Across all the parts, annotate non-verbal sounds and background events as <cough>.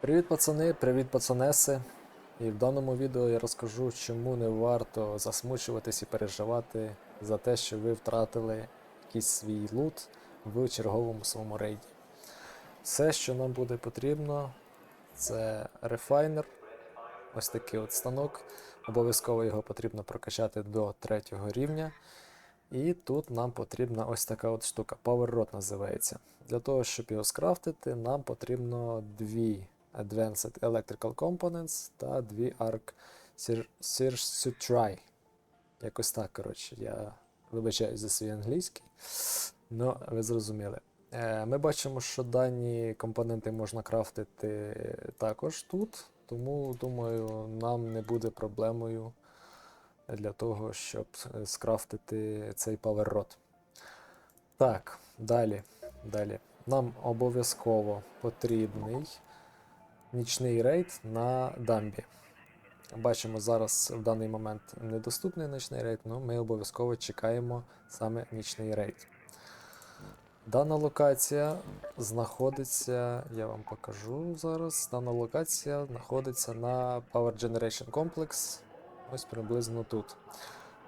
Привіт, пацани, привіт, пацанеси. І в даному відео я розкажу, чому не варто засмучуватись і переживати за те, що ви втратили якийсь свій лут в черговому своєму рейді. Все, що нам буде потрібно, це рефайнер, ось такий от станок. Обов'язково його потрібно прокачати до третього рівня. І тут нам потрібна ось така от штука, Power Rod називається. Для того, щоб його скрафтити, нам потрібно дві Advanced Electrical Components та дві Arc Circuitry. Якось так, коротше, я вибачаюсь за свій англійський. Ну, ви зрозуміли. Е, Ми бачимо, що дані компоненти можна крафтити також тут, тому думаю, нам не буде проблемою для того, щоб е, скрафтити цей Rod. Так, далі. далі. Нам обов'язково потрібний нічний рейд на дамбі. Бачимо, зараз в даний момент недоступний нічний рейд, але ми обов'язково чекаємо саме нічний рейд. Дана локація знаходиться, я вам покажу зараз. Дана локація знаходиться на Power Generation Complex, ось приблизно тут.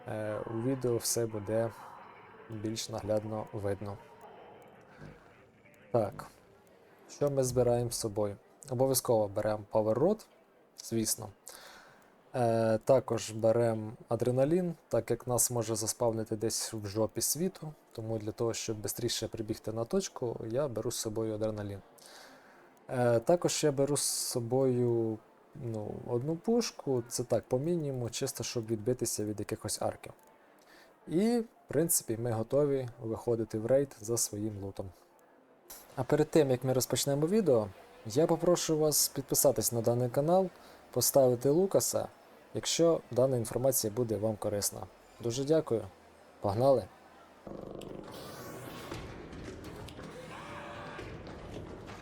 Е, у відео все буде більш наглядно видно. Так, що ми збираємо з собою? Обов'язково беремо Power звісно. Е, також беремо адреналін, так як нас може заспавнити десь в жопі світу. Тому для того, щоб швидше прибігти на точку, я беру з собою адреналін. Е, також я беру з собою ну, одну пушку, це так, по мінімуму, чисто щоб відбитися від якихось арків. І, в принципі, ми готові виходити в рейд за своїм лутом. А перед тим як ми розпочнемо відео, я попрошу вас підписатись на даний канал, поставити Лукаса, якщо дана інформація буде вам корисна. Дуже дякую. Погнали!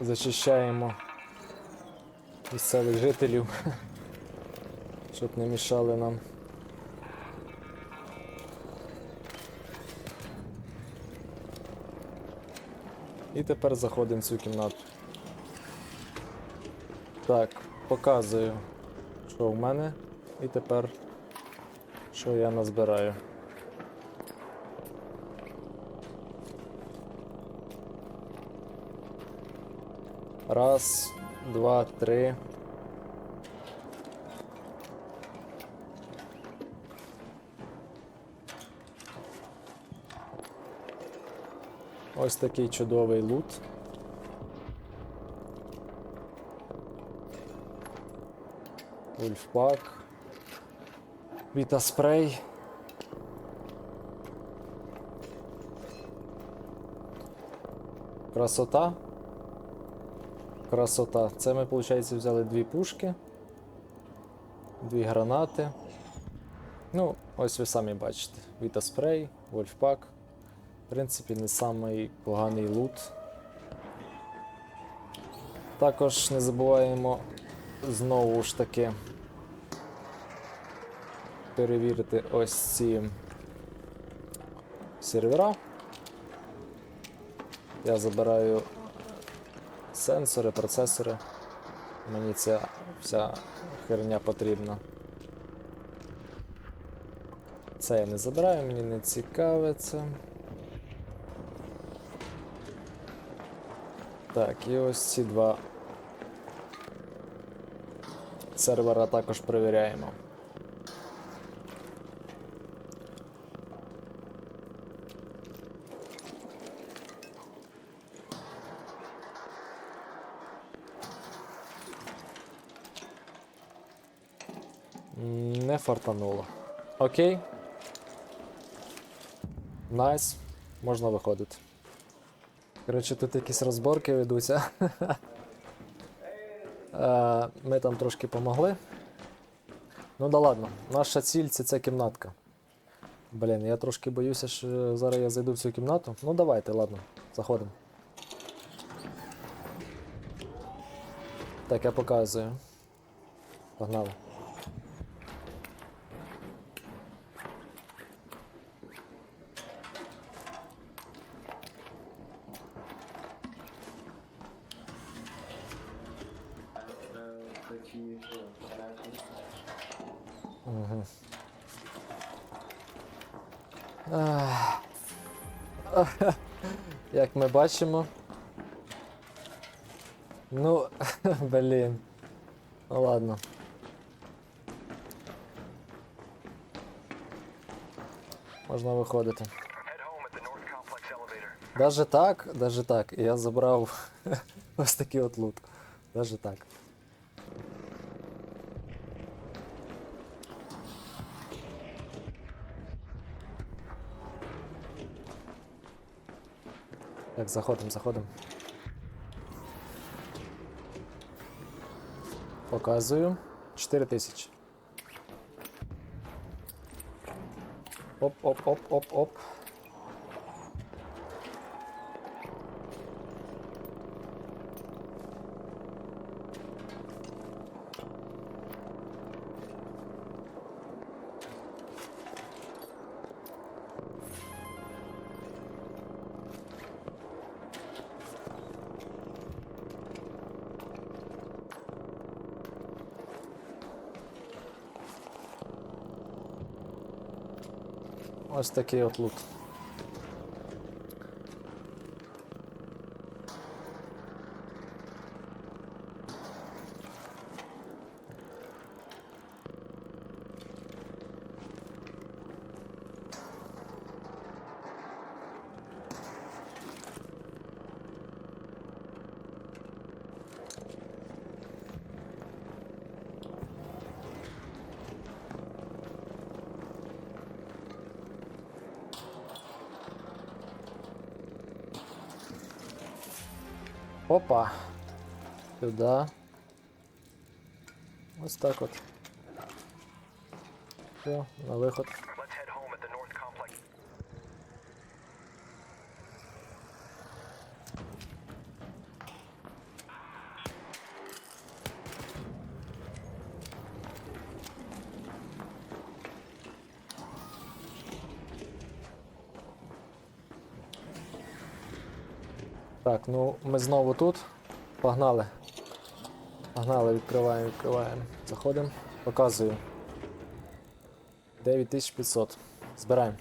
Зачищаємо місцевих жителів, <laughs> щоб не мішали нам. І тепер заходимо в цю кімнату. Так, показую, що в мене, і тепер що я назбираю. Раз, два, три. Ось такий чудовий лут. Ульфпак. Вітаспрей. Красота. Красота. Це ми, виходить, взяли дві пушки, дві гранати. Ну, ось ви самі бачите. Вітаспрей, Вольфпак. В принципі, не самий поганий лут. Також не забуваємо знову ж таки перевірити ось ці сервера. Я забираю сенсори, процесори. Мені ця вся херня потрібна. Це я не забираю, мені не цікаве це. Так, і ось ці два сервера також перевіряємо. Не фартануло. Окей. Найс. Можна виходити. Коротше, тут якісь розборки ведуться. <laughs> Е, Ми там трошки помогли. Ну да ладно, наша ціль це ця кімнатка. Блін, я трошки боюся, що зараз я зайду в цю кімнату. Ну давайте, ладно, заходимо. Так, я показую. Погнали. Угу. Як ми бачимо. Ну, блін. Ну ладно. Можна виходити. Даже так, даже так. Я забрав ось такий от лут. Даже так. Так, заходимо, заходимо. Показую. 4 тисячі. Оп, Ось такий от лут. Опа. Сюда. Ось так от. Все, на виход. Так, ну ми знову тут. Погнали. Погнали, відкриваємо, відкриваємо. Заходимо. Показую. 9500. Збираємо.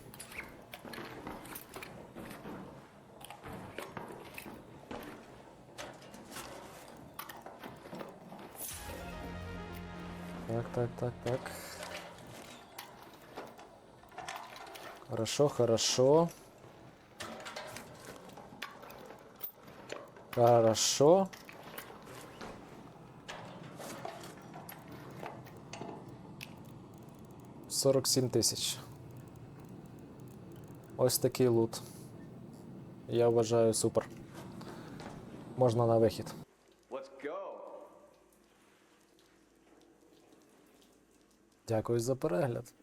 Так, так, так, так. Хорошо, хорошо. Хорошо. Сорок сім тисяч. Ось такий лут. Я вважаю супер. Можна на вихід. Дякую за перегляд.